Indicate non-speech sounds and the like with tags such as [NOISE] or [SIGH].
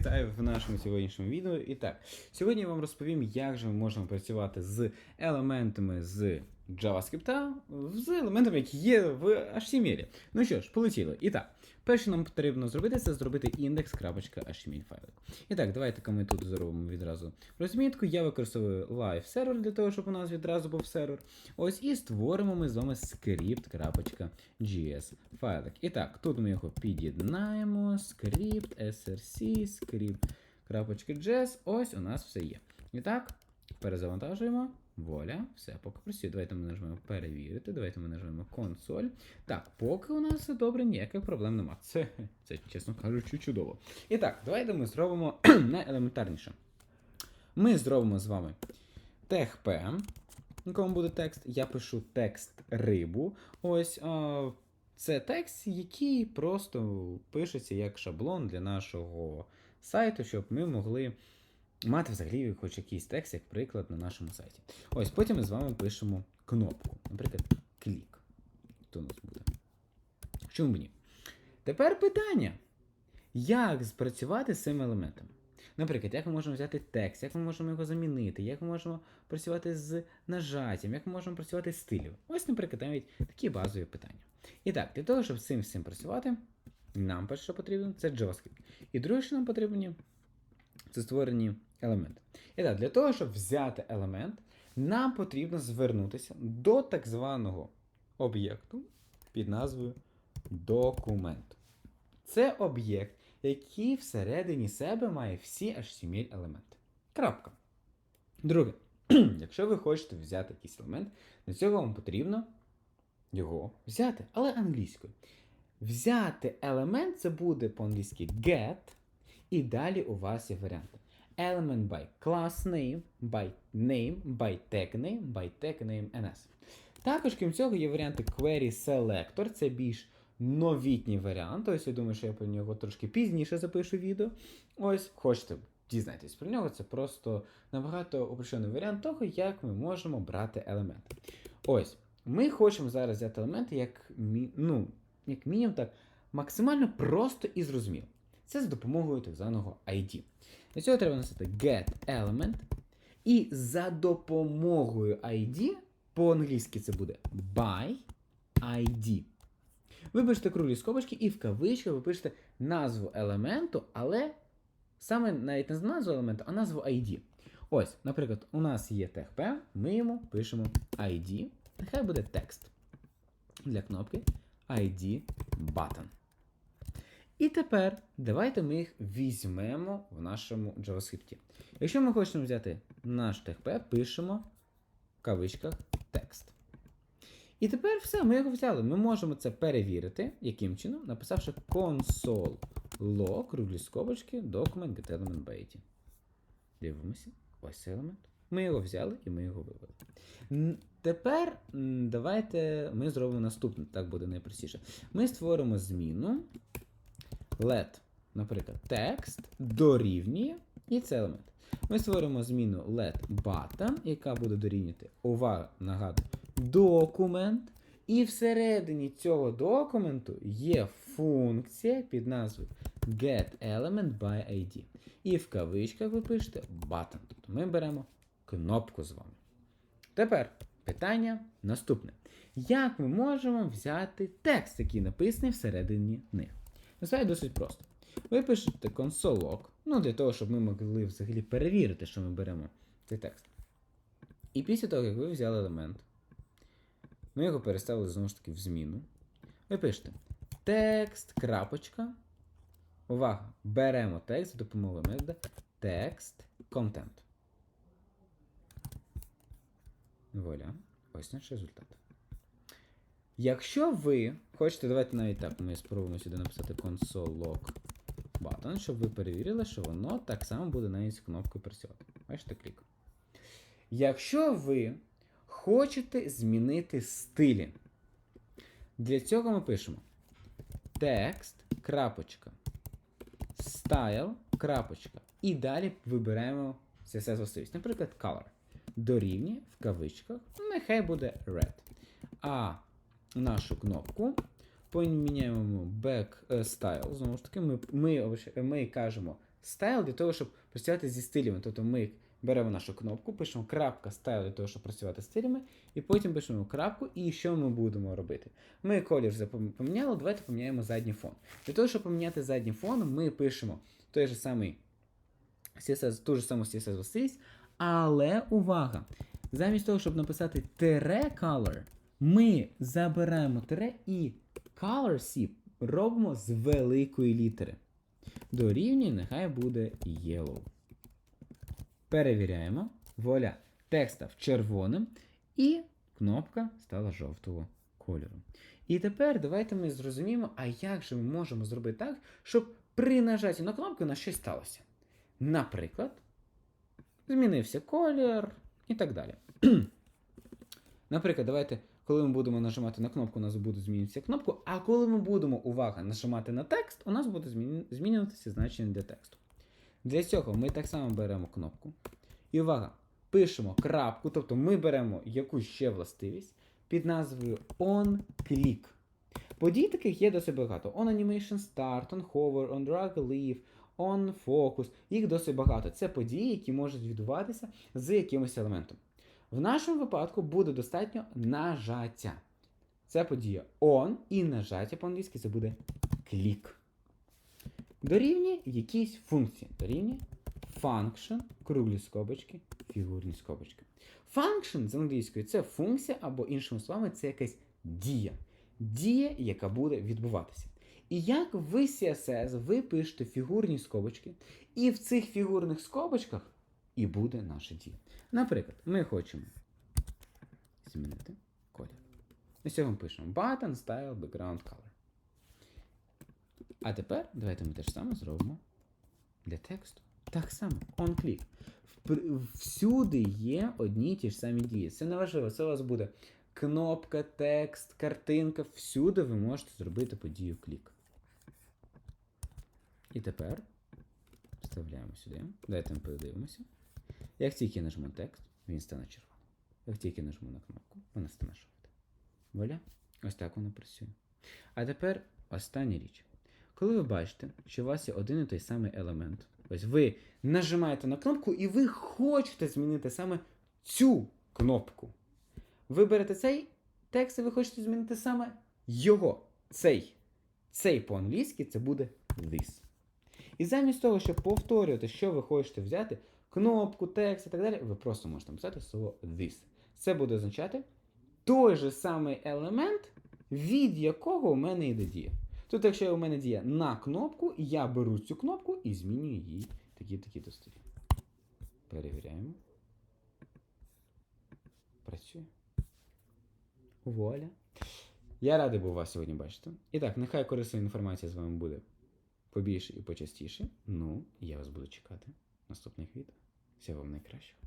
Вітаю в нашому сьогоднішньому відео. І так, сьогодні я вам розповім, як же ми можемо працювати з елементами з JavaScript, з елементами, які є в HTML. Ну що ж, полетіло. І так, перше нам потрібно зробити, це зробити index.html файлик. І так, давайте-ка ми тут зробимо відразу розмітку. Я використовую live server для того, щоб у нас відразу був сервер. Ось і створимо ми з вами script.js файлик. І так, тут ми його під'єднаємо. Script, src, script.js. Ось у нас все є. І так, перезавантажуємо. Воля, все, поки працює. Давайте ми нажмемо перевірити. Давайте ми нажмемо консоль. Так, поки у нас все добре, ніяких проблем нема. Це, це чесно кажучи, чудово. І так, давайте ми зробимо [CLEARS THROAT] найелементарніше. Ми зробимо з вами TechP, в якому буде текст. Я пишу текст рибу. Ось а, це текст, який просто пишеться як шаблон для нашого сайту, щоб ми могли мати взагалі хоч якийсь текст, як приклад, на нашому сайті. Ось потім ми з вами пишемо кнопку, наприклад, клік. То у нас буде. Чому б ні? Тепер питання: як спрацювати з цими елементами? Наприклад, як ми можемо взяти текст, як ми можемо його замінити, як ми можемо працювати з нажаттям, як ми можемо працювати з стилем. Ось, наприклад, навіть такі базові питання. І так, для того, щоб з цим всім працювати, нам перше, що потрібно, це JavaScript. І друге, що нам потрібно, це створені елементи. І так, для того, щоб взяти елемент, нам потрібно звернутися до так званого об'єкту під назвою документ. Це об'єкт, який всередині себе має всі HTML елементи. Крапка. Друге, [CLEARS THROAT] якщо ви хочете взяти якийсь елемент, для цього вам потрібно його взяти, але англійською. Взяти елемент це буде по-англійськи get, і далі у вас є варіанти. Element by class name, by name, by tag name, by tag name NS. Також, крім цього, є варіанти query selector, це більш новітній варіант. Ось я думаю, що я про нього трошки пізніше запишу відео. Ось, хочете дізнатись про нього, це просто набагато упрощений варіант того, як ми можемо брати елементи. Ось, ми хочемо зараз взяти елементи як, ну, як мінімум так, максимально просто і зрозуміло. Це з допомогою так званого ID. Для цього треба написати get element. І за допомогою ID, по-англійськи це буде by ID. Ви пишете круглі скобочки і в кавичках ви пишете назву елементу, але саме навіть не назву елементу, а назву ID. Ось, наприклад, у нас є TechP, ми йому пишемо ID. Нехай буде текст. Для кнопки ID button. І тепер давайте ми їх візьмемо в нашому JavaScript. Якщо ми хочемо взяти наш TechP, пишемо в кавичках текст. І тепер все, ми його взяли. Ми можемо це перевірити, яким чином, написавши console log, круглі скобочки, document get element by Дивимося, ось цей елемент. Ми його взяли і ми його вивели. Тепер давайте ми зробимо наступне, так буде найпростіше. Ми створимо зміну let, наприклад, текст дорівнює і це елемент. Ми створимо зміну let button, яка буде дорівнювати, увага, нагадую, документ. І всередині цього документу є функція під назвою getElementById. ID. І в кавичках ви пишете button. Тобто ми беремо кнопку з вами. Тепер питання наступне. Як ми можемо взяти текст, який написаний всередині них? Насправді досить просто. Ви пишете console.log, ну для того, щоб ми могли взагалі перевірити, що ми беремо цей текст. І після того, як ви взяли елемент, ми його переставили знову ж таки в зміну. Ви пишете текст, крапочка. Увага! Беремо текст за допомогою метода текст content. Вуаля. Ось наш результат. Якщо ви хочете, давайте навіть так, ми спробуємо сюди написати console log button, щоб ви перевірили, що воно так само буде навіть з кнопкою працювати. Бачите клік. Якщо ви хочете змінити стилі, для цього ми пишемо текст, крапочка, style, крапочка. І далі вибираємо CSS властивість. Наприклад, color. Дорівнює в кавичках, нехай буде red. А нашу кнопку поміняємо back е, style. Знову ж таки, ми, ми, ми кажемо style для того, щоб працювати зі стилями. Тобто ми беремо нашу кнопку, пишемо крапка style для того, щоб працювати з стилями, і потім пишемо крапку, і що ми будемо робити. Ми колір поміняли, давайте поміняємо задній фон. Для того, щоб поміняти задній фон, ми пишемо той же самий CSS, ту ж саму CSS але увага! Замість того, щоб написати тире color, ми забираємо тире і color C робимо з великої літери. Дорівнює, нехай буде yellow. Перевіряємо. Вуаля, текст став червоним, і кнопка стала жовтого кольору. І тепер давайте ми зрозуміємо, а як же ми можемо зробити так, щоб при нажатті на кнопку у нас щось сталося. Наприклад, змінився колір і так далі. [CLEARS THROAT] Наприклад, давайте, коли ми будемо нажимати на кнопку, у нас буде змінюватися кнопку, а коли ми будемо, увага, нажимати на текст, у нас буде змінюватися значення для тексту. Для цього ми так само беремо кнопку. І увага, пишемо крапку, тобто ми беремо якусь ще властивість під назвою onClick. Подій таких є досить багато. On Animation Start, on Hover, on Drag Leave, on Focus. Їх досить багато. Це події, які можуть відбуватися з якимось елементом. В нашому випадку буде достатньо нажаття. Це подія on і нажаття по-англійськи це буде click. Дорівнює якійсь функції. Дорівнює function, круглі скобочки, фігурні скобочки. Function з англійської це функція, або іншими словами, це якась дія. Дія, яка буде відбуватися. І як в CSS ви пишете фігурні скобочки, і в цих фігурних скобочках і буде наша дія. Наприклад, ми хочемо змінити колір. Ми сьогодні пишемо button, style, background, color. А тепер давайте ми те ж саме зробимо для тексту. Так само, on-click. Всюди є одні й ті ж самі дії. Це не важливо, це у вас буде кнопка, текст, картинка. Всюди ви можете зробити подію клік. І тепер вставляємо сюди. Давайте ми подивимося. Як тільки нажму текст, він стане червоним. Як тільки нажму на кнопку, вона стане жовта. Вуаля, ось так воно працює. А тепер остання річ. Коли ви бачите, що у вас є один і той самий елемент, ось ви нажимаєте на кнопку і ви хочете змінити саме цю кнопку. Ви берете цей текст і ви хочете змінити саме його. Цей. Цей по-англійськи це буде this. І замість того, щоб повторювати, що ви хочете взяти, кнопку, текст і так далі, ви просто можете написати слово this. Це буде означати той же самий елемент, від якого у мене йде дія. Тут, якщо у мене дія на кнопку, я беру цю кнопку і змінюю її такі-такі до стилі. Перевіряємо. Працює. Вуаля. Я радий був вас сьогодні бачити. І так, нехай корисна інформація з вами буде побільше і почастіше. Ну, я вас буду чекати наступних відео. Всього вам найкращого.